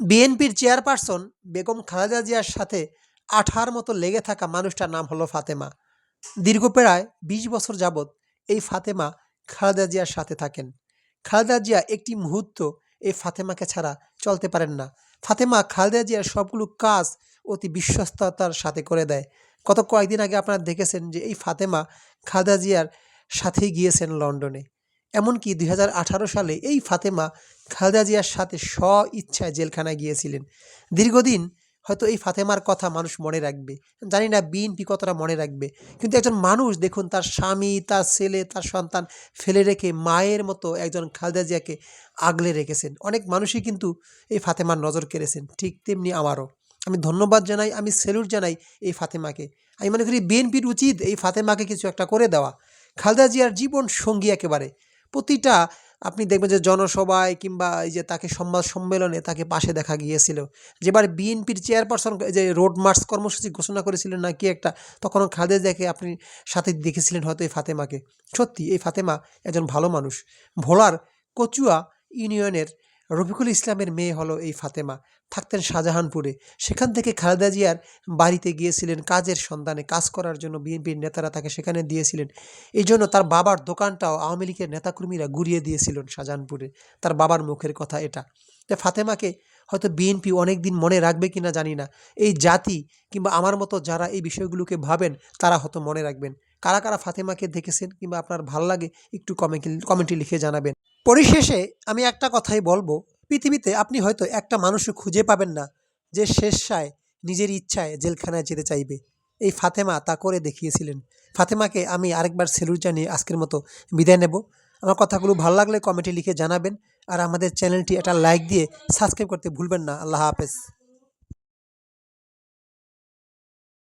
বিএনপির চেয়ারপারসন বেগম খালেদা জিয়ার সাথে আঠার মতো লেগে থাকা মানুষটার নাম হলো ফাতেমা। দীর্ঘ প্রায় বিশ বছর যাবৎ এই ফাতেমা খালেদা জিয়ার সাথে থাকেন। খালেদা জিয়া একটি মুহূর্ত এই ফাতেমাকে ছাড়া চলতে পারেন না। ফাতেমা খালেদা জিয়ার সবগুলো কাজ অতি বিশ্বস্ততার সাথে করে দেয়। গত কয়েকদিন আগে আপনারা দেখেছেন যে এই ফাতেমা খালেদা জিয়ার সাথেই গিয়েছেন লন্ডনে। এমনকি দুই হাজার আঠারো সালে এই ফাতেমা খালেদা জিয়ার সাথে স্ব ইচ্ছায় জেলখানায় গিয়েছিলেন। দীর্ঘদিন হয়তো এই ফাতেমার কথা মানুষ মনে রাখবে। জানি না বিএনপি কতটা মনে রাখবে। কিন্তু একজন মানুষ দেখুন, তার স্বামী, তার ছেলে, তার সন্তান ফেলে রেখে মায়ের মতো একজন খালেদা জিয়াকে আগলে রেখেছেন। অনেক মানুষই কিন্তু এই ফাতেমার নজর কেড়েছেন, ঠিক তেমনি আমারও। আমি ধন্যবাদ জানাই, আমি সেলুট জানাই এই ফাতেমাকে। আমি মনে করি বিএনপির উচিত এই ফাতেমাকে কিছু একটা করে দেওয়া। খালেদা জিয়ার জীবন সঙ্গী একেবারে। প্রতিটা, আপনি দেখবেন যে জনসভায় কিংবা এই যে তাকে সংবাদ সম্মেলনে তাকে পাশে দেখা গিয়েছিল। যেবার বিএনপির চেয়ারপারসন যে রোড মার্চ কর্মসূচি ঘোষণা করেছিলেন নাকি একটা, তখন খাদে দেখে আপনি সাথে দেখেছিলেন হয়তো এই ফাতেমাকে। সত্যি, এই ফাতেমা একজন ভালো মানুষ। ভোলার কচুয়া ইউনিয়নের রফিকুল ইসলামের মেয়ে হলো এই ফাতেমা। থাকতেন শাহজাহানপুরে। সেখান থেকে খালেদা জিয়ার বাড়িতে গিয়েছিলেন। কাজের সন্ধানে কাজ করার জন্য বিএনপির নেতারা তাকে সেখানে দিয়েছিলেন। এই জন্য তার বাবার দোকানটাও আওয়ামী লীগের নেতাকর্মীরা গুড়িয়ে দিয়েছিলেন শাহজাহানপুরে। তার বাবার মুখের কথা এটা। তো ফাতেমাকে হয়তো বিএনপি অনেক দিন মনে রাখবে কিনা জানি না। এই জাতি কিংবা আমার মতো যারা এই বিষয়গুলোকে ভাবেন, তারা হয়তো মনে রাখবেন। কারা কারা ফাতেমাকে দেখেছেন কিংবা আপনার ভালো লাগে একটু কমেন্ট কমেন্টে লিখে জানাবেন। পরিশেষে আমি একটা কথাই বলব, পৃথিবীতে আপনি হয়তো একটা মানুষও খুঁজে পাবেন না যে শেষায় নিজের ইচ্ছায় জেলখানায় যেতে চাইবে। এই ফাতেমা তা করে দেখিয়েছিলেন। ফাতেমাকে আমি আরেকবার সেলুট জানিয়ে আজকের মতো বিদায় নেব। আমার কথাগুলো ভালো লাগলে কমেন্টে লিখে জানাবেন। আর আমাদের চ্যানেলটি একটা লাইক দিয়ে সাবস্ক্রাইব করতে ভুলবেন না। আল্লাহ হাফেজ।